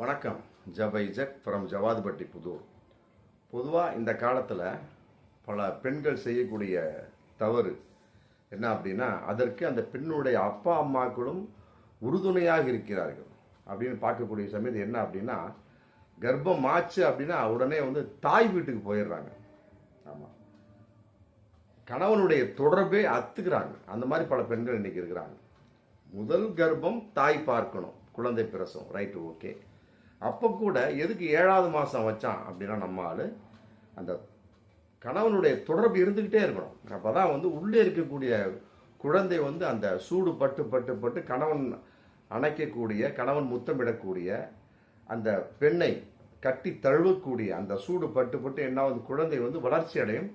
வணக்கம். ஜபை jug from Javadupatti Pudur. பொதுவாக இந்த காலத்தில் பல பெண்கள் செய்யக்கூடிய தவறு என்ன அப்படின்னா அதற்கு அந்த பெண்ணுடைய அப்பா அம்மாக்களும் உறுதுணையாக இருக்கிறார்கள். அப்படின்னு பார்க்கக்கூடிய சமயத்து என்ன அப்படின்னா கர்ப்பம் ஆச்சு அப்படின்னா உடனே வந்து தாய் வீட்டுக்கு போயிடுறாங்க. ஆமாம் கணவனுடைய தொடர்பே அத்துக்கிறாங்க. அந்த மாதிரி பல பெண்கள் இன்னைக்கு இருக்கிறாங்க. முதல் கர்ப்பம் தாய் பார்க்கணும். குழந்தை பிரசவம். Right okay. அப்போ கூட எதுக்கு ஏழாவது மாதம் வச்சான் அப்படின்னா நம்ம ஆள் அந்த கணவனுடைய தொடர்பு இருந்துக்கிட்டே இருக்கணும். அப்போ தான் வந்து உள்ளே இருக்கக்கூடிய குழந்தை வந்து அந்த சூடு பட்டு பட்டு பட்டு கணவன் அணைக்கக்கூடிய கணவன் முத்தமிடக்கூடிய அந்த பெண்ணை கட்டி தழுவக்கூடிய அந்த சூடு பட்டு பட்டு என்ன குழந்தை வந்து வளர்ச்சி அடையும்.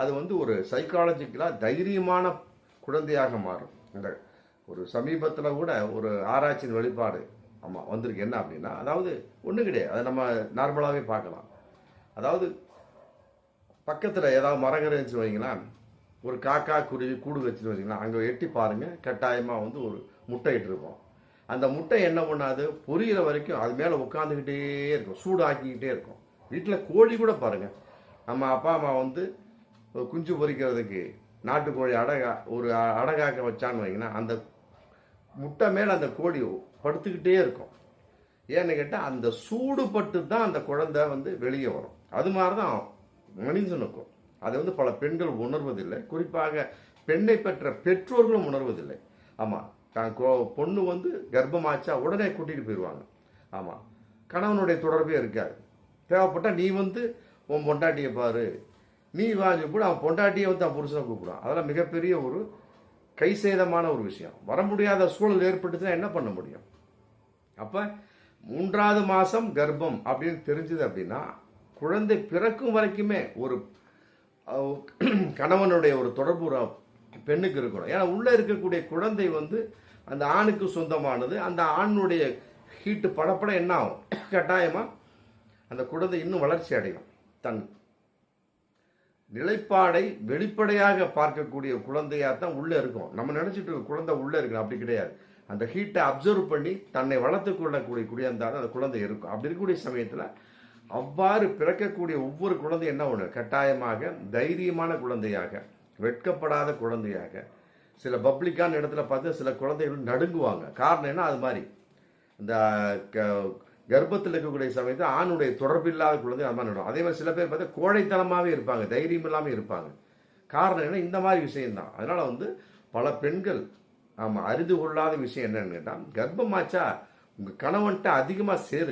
அது வந்து ஒரு சைக்காலஜிக்கலாக தைரியமான குழந்தையாக மாறும். இந்த ஒரு சமீபத்தில் கூட ஒரு ஆராய்ச்சியின் வெளிப்பாடு ஆமாம் வந்திருக்கு. என்ன அப்படின்னா அதாவது ஒன்றும் கிடையாது. அதை நம்ம நார்மலாகவே பார்க்கலாம். அதாவது பக்கத்தில் ஏதாவது மரங்கள் இருந்துச்சு வைங்களேன் ஒரு காக்கா குருவி கூடு வச்சுன்னு வச்சிங்கன்னா அங்கே எட்டி பாருங்கள் கட்டாயமாக வந்து ஒரு முட்டை இட்டிருக்கும் அந்த முட்டை என்ன பண்ணாது? பொரியிற வரைக்கும் அது மேலே உட்காந்துக்கிட்டே இருக்கும் சூடாக்கிக்கிட்டே இருக்கும். வீட்டில் கோழி கூட பாருங்க. நம்ம அப்பா அம்மா வந்து குஞ்சு பொரிக்கிறதுக்கு நாட்டுக்கோழி அடகா ஒரு அடகாக்க வச்சான்னு வைங்கன்னா அந்த முட்டை மேலே அந்த கோழி படுத்துக்கிட்டே இருக்கும். ஏன்னு கேட்டால் அந்த சூடுபட்டு தான் அந்த குழந்தை வந்து வெளியே வரும். அது மாதிரி தான் மனிதனுக்கும். அதை வந்து பல பெண்கள் உணர்வதில்லை. குறிப்பாக பெண்ணை பெற்ற பெற்றோர்களும் உணர்வதில்லை. ஆமாம் தான் பொண்ணு வந்து கர்ப்பமாச்சா உடனே கூட்டிகிட்டு போயிடுவாங்க. ஆமாம் கணவனுடைய தொடர்பே இருக்காது. தேவைப்பட்டால் நீ வந்து உன் பொண்டாட்டியை பாரு. நீ வாங்கி கூட அவன் பொண்டாட்டியை வந்து அவன் புருஷனை கூப்பிடுவான். அதெல்லாம் மிகப்பெரிய ஒரு கை சேதமான ஒரு விஷயம். வர முடியாத சூழல் ஏற்பட்டுச்சுன்னா என்ன பண்ண முடியும்? அப்போ மூன்றாவது மாதம் கர்ப்பம் அப்படின்னு தெரிஞ்சது அப்படின்னா குழந்தை பிறக்கும் வரைக்குமே ஒரு கணவனுடைய ஒரு தொடர்பு பெண்ணுக்கு இருக்கணும். ஏன்னா உள்ளே இருக்கக்கூடிய குழந்தை வந்து அந்த ஆணுக்கு சொந்தமானது. அந்த ஆணுடைய ஹீட்டு படப்பட என்ன ஆகும்? கட்டாயமாக அந்த குழந்தை இன்னும் வளர்ச்சி அடையும். தன் நிலைப்பாடை வெளிப்படையாக பார்க்கக்கூடிய குழந்தையாக தான் உள்ளே இருக்கும். நம்ம நினச்சிட்டு இருக்க குழந்தை உள்ளே இருக்கு அப்படி கிடையாது. அந்த ஹீட்டை அப்சர்வ் பண்ணி தன்னை வளர்த்து கொள்ளக்கூடிய குடியந்தான் அந்த குழந்தை இருக்கும். அப்படி இருக்கக்கூடிய சமயத்தில் அவ்வாறு பிறக்கக்கூடிய ஒவ்வொரு குழந்தை என்ன ஒன்று கட்டாயமாக தைரியமான குழந்தையாக வெட்கப்படாத குழந்தையாக சில பப்ளிக்கான இடத்துல பார்த்து சில குழந்தைகள் நடுங்குவாங்க. காரணம் என்ன? அது மாதிரி. இந்த க- கர்ப்பத்தில் இருக்கக்கூடிய சமயத்தில் ஆணுடைய தொடர்பு இல்லாத குழந்தை அந்த மாதிரி அதே மாதிரி சில பேர் பார்த்தா கோழைத்தனமாகவே இருப்பாங்க தைரியம் இல்லாமல் இருப்பாங்க. காரணம் என்ன இந்த மாதிரி விஷயம்தான். அதனால் வந்து பல பெண்கள் ஆமாம் அறிந்து கொள்ளாத விஷயம் என்னன்னு கேட்டால் கர்ப்பமாச்சா உங்கள் கணவன்கிட்ட அதிகமாக சேரு.